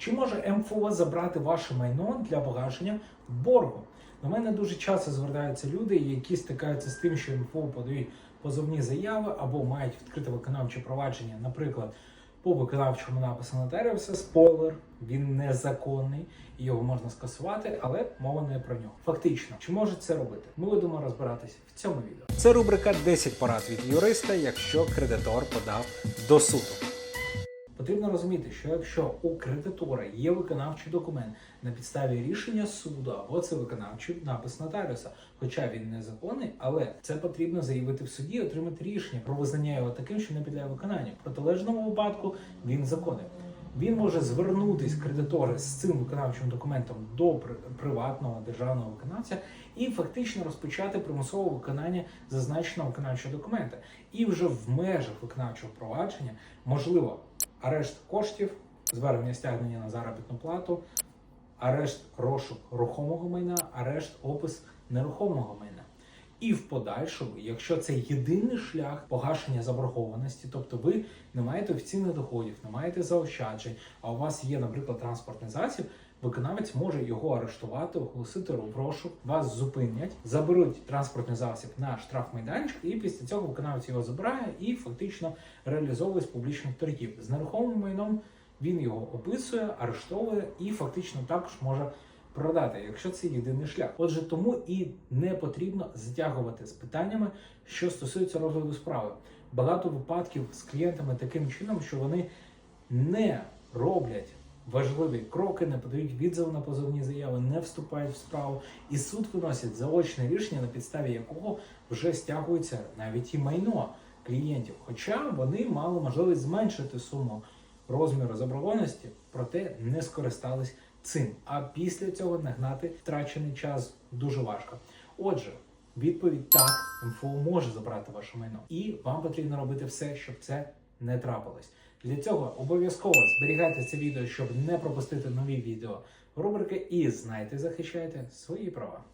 Чи може МФО забрати ваше майно для погашення боргу? До мене дуже часто звертаються люди, які стикаються з тим, що МФО подають позовні заяви або мають відкрите виконавче провадження, наприклад, по виконавчому напису нотаріуса. Спойлер, він незаконний і його можна скасувати, але мова не про нього. Фактично, чи може це робити? Ми будемо розбиратись в цьому відео. Це рубрика «10 порад від юриста, якщо кредитор подав до суду. Потрібно розуміти, що якщо у кредитора є виконавчий документ на підставі рішення суду, або це виконавчий напис нотаріуса, хоча він незаконний, але це потрібно заявити в суді, отримати рішення про визнання його таким, що не підлягає виконанню. В протилежному випадку він законний. Він може звернутись кредитор з цим виконавчим документом до приватного державного виконавця і фактично розпочати примусове виконання зазначеного виконавчого документа. І вже в межах виконавчого провадження можливо арешт коштів, звернення стягнення на заробітну плату, арешт розшук рухомого майна, арешт опис нерухомого майна. І в подальшому, якщо це єдиний шлях погашення заборгованості, тобто ви не маєте офіційних доходів, не маєте заощаджень, а у вас є, наприклад, транспортний засіб, виконавець може його арештувати, оголосити розшук, вас зупинять, заберуть транспортний засіб на штрафмайданчик, і після цього виконавець його забирає і фактично реалізовує з публічних торгів. З нерухомим майном він його описує, арештовує і фактично також може продати, якщо це єдиний шлях. Отже, тому і не потрібно затягувати з питаннями, що стосується розгляду справи. Багато випадків з клієнтами таким чином, що вони не роблять важливі кроки, не подають відзив на позовні заяви, не вступають в справу, і суд виносить заочне рішення, на підставі якого вже стягується навіть і майно клієнтів. Хоча вони мали можливість зменшити суму розміру заборгованості, проте не скористались цим. А після цього нагнати втрачений час дуже важко. Отже, відповідь так, МФО може забрати ваше майно, і вам потрібно робити все, щоб це не трапилось. Для цього обов'язково зберігайте це відео, щоб не пропустити нові відео рубрики і знайте, захищайте свої права.